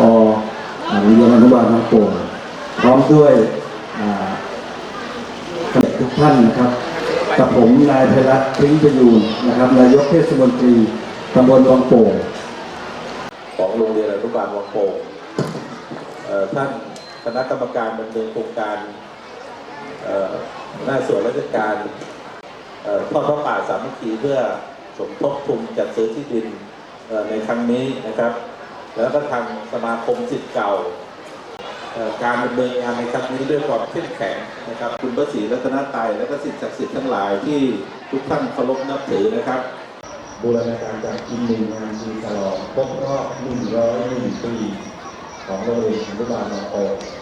ออ่าโรงเรียนอนุบาลบางโป่งพร้อมด้วยทุกท่านนะครับกับผมนายไพรัตน์พริ้งประยูนนะครับนายกเทศมนตรีตำบลบางโป่งของโรงเรียนอนุบาลวังโป่งท่าน คณะกรรมการดำเนินโครงการหน้าส่วนราชการเอ่อทอดพระป่าสามัคคีเพื่อสมทบทุนจัดซื้อที่ดินในครั้งนี้นะครับ แล้วก็ทางสมาคมสิทธิ์เก่า การดำเนินงานในครั้งนี้ด้วยความเข้มแข็งนะครับ คุณพระศรีรัตนตรัยและก็สิ่งศักดิ์สิทธิ์ทั้งหลายที่ทุกท่านเคารพนับถือนะครับ บูรณาการจากกินหนึ่งงานชีฉลองครบรอบ101ปีของโรงเรียนอนุบาลบางโป่งจำกลางวันอย่าผ่านมาทำกายอยากแค้น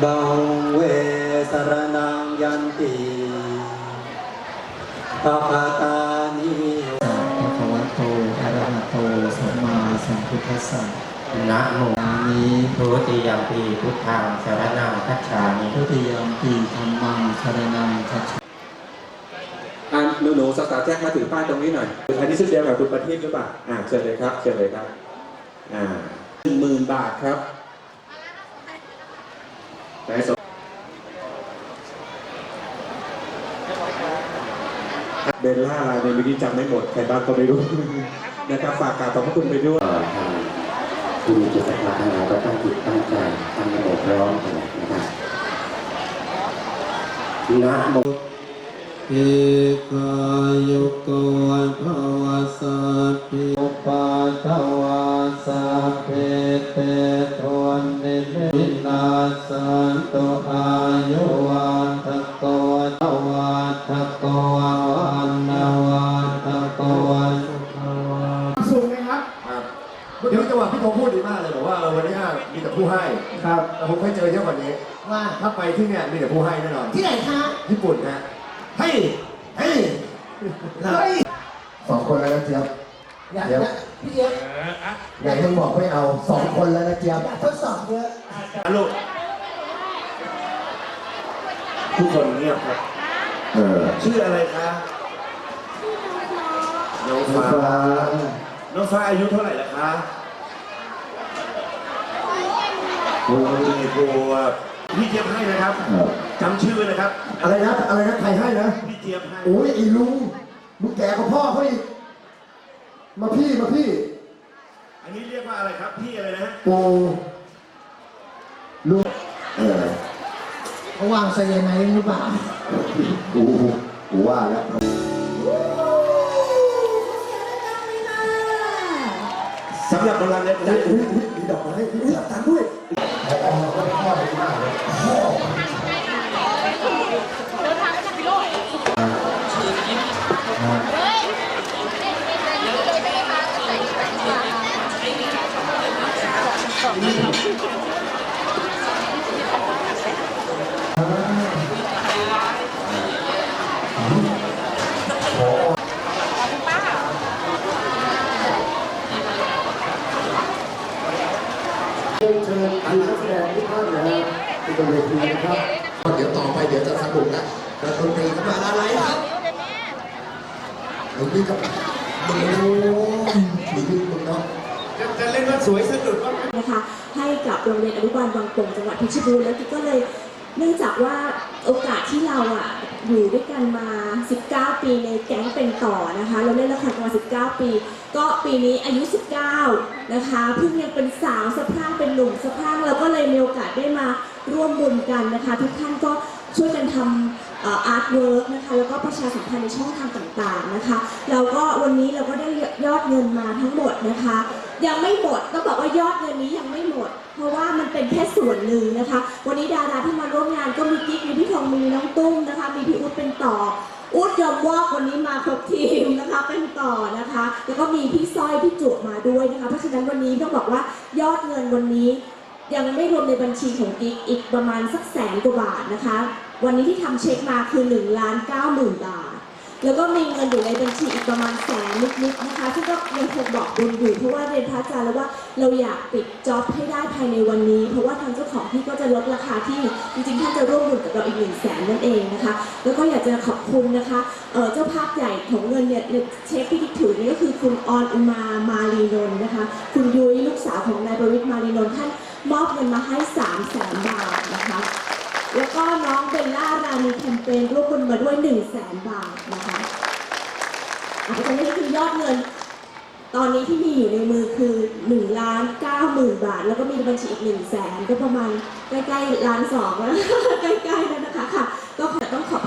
บังเวสรนังยันติปะปะตานิภะคะวะโตอะระหะโตสัมมาสัมพุทธัสสะนะโมอามิทุติยมปีพุทธังสรณังคัจฉามิทุติยมปีธรรมังสรนังคัจฉาอ่าหนูหนูสตาร์แจ็คมาถือป้ายตรงนี้หน่อยอันนี้ชุดเดียวกับคุณประทีปหรือเปล่าอ่าเชิญเลยครับเชิญเลยครับอ่าหนึ่งหมื่นบาทครับ ไหนสองเบลล่าในเมื่อกี้จำไม่หมดใครบ้างก็ไม่รู้ นะครับฝากกราบขอบพระคุณไปด้วยเอ่อทางผู้มีจิตศรัทธาทั้งหลายก็ตั้งจิตตั้งใจตั้งโมพร้อมกันนะครับนะโมเอกายุโกภวสัพพิอุปาทวาสัพเพเตทวนนิมินาสัน ตุอายุวันทโกทวัทโกวันนาวันทโกวันสุขวันสูงไหมครับเมื่อกี้จังหวะพี่โทพูดดีมากเลยบอกว่าเออวันนี้มีแต่ผู้ให้ครับแต่ผมเคยเจอเยอะกว่านี้ ว่าถ้าไปที่เนี่ยมีแต่ผู้ให้แน่นอนที่ไหนคะญี่ปุ่นนะเฮ้ยเฮ้ยเฮ้สองคนแล้วนะเจี๊ยบอยากเดี๋ยวจะพี่เอ็กไหนมึงบอกไม่เอาสองคนแล้วนะเจี๊ยบอยากทดสอบเยอะลูก ทุกคนเงียบครับ เออชื่ออะไรคะน้องฟ้าน้องฟ้าอายุเท่าไหร่ละคะโอ้ยครูพี่เจี๊ยบให้นะครับจำชื่อไว้นะครับ อะไรนะ อะไรนะใครให้นะ พี่เจี๊ยบให้โอ้ยไอ้ลุงมึงแก่กว่าพ่อเขาอีก มาพี่มาพี่ อันนี้เรียกว่าอะไรครับ พี่อะไรนะฮะ ปูลุงเออ เขาวางไซยาไนด์หรือเปล่ากูกูว่าแล้วสำหรับรางวัลเนี่ยเฮ้ยเฮ้ยเฮ้ยมีดอกไม้มีหลักฐานด้วยเที่บนเวทีนะครับเดี๋ยวต่อไปเดี๋ยวจะสนุกนะแต่ดนตรีก็มาอะไรครับไอ้นี่ก็โอ้ยมีนี่มึงเนาะจะเล่นว่าสวยสะดุดว่านะคะให้กับโรงเรียนอนุบาลบางโป่งจังหวัดเพชรบูรณ์แล้วกิ๊กก็เลย เนื่องจากว่าโอกาสที่เราอะอยู่ด้วยกันมา 19 ปีในแก๊งเป็นต่อนะคะ เราเล่นละครมา 19 ปี ก็ปีนี้อายุ 19 นะคะเพิ่งยังเป็นสาวสะพรั่งเป็นหนุ่มสะพรั่งเราก็เลยมีโอกาสได้มาร่วมบุญกันนะคะ ทุกท่านก็ช่วยกันทำอาร์ตเวิร์กนะคะ แล้วก็ประชาสัมพันธ์ในช่องทางต่างๆนะคะ เราก็วันนี้เราก็ได้ยอดเงินมาทั้งหมดนะคะ ยังไม่หมดต้องบอกว่ายอดเงินนี้ยังไม่หมด เพราะว่ามันเป็นแค่ส่วนหนึ่งนะคะ วันนี้ดาราที่มาร่วมงานก็มีกิ๊กมีพี่ทองมีน้องตุ้มนะคะ มีพี่อุ๊ดเป็นต่ออุ๊ดยอมวอกวันนี้มาครบทีมนะคะเป็นต่อนะคะ แล้วก็มีพี่สร้อยพี่จุมาด้วยนะคะ เพราะฉะนั้นวันนี้ต้องบอกว่ายอดเงินวันนี้ ยังไม่รวมในบัญชีของกิ๊กอีกประมาณสักแสนกว่าบาทนะคะ วันนี้ที่ทำเช็คมาคือ1ล้าน9หมื่นบาท แล้วก็มีเงินอยู่ในบัญชีอีกประมาณแสนนิดๆนะคะซึ่งก็ยังคงบอกบุญอยู่เพราะว่าเรียนพระอาจารย์แล้วว่าเราอยากปิดจ็อบให้ได้ภายในวันนี้ เพราะว่าทางเจ้าของที่ก็จะลดราคาที่จริงๆท่านจะร่วมบุญกับเราอีกหนึ่งแสนนั่นเองนะคะ แล้วก็อยากจะขอบคุณนะคะเเจ้าภาพใหญ่ของเงินเนี่ยเช็คที่ถือนี่ก็คือคุณออนอุมามาลีนนท์นะคะ คุณยุ้ยลูกสาวของนายประวิตรมาลีนนท์ท่านมอบเงินมาให้3 0 0แสนบาทนะคะ แล้วก็น้องเบลล่ารานีแคมเปญร่วมบุญมาด้วย1 0 0 0 0แสนบาทนะคะอาจจะนี่คือยอดเงิน ตอนนี้ที่มีอยู่ในมือคือ1ล้าน9หมื่นบาท แล้วก็มีในบัญชีอีก1 0 0 0 0แสนก็ประมาณใกล้ๆล้านสองแล้วใกล้ๆแล้วนะคะค่ะ ก็ขอต้องขอบ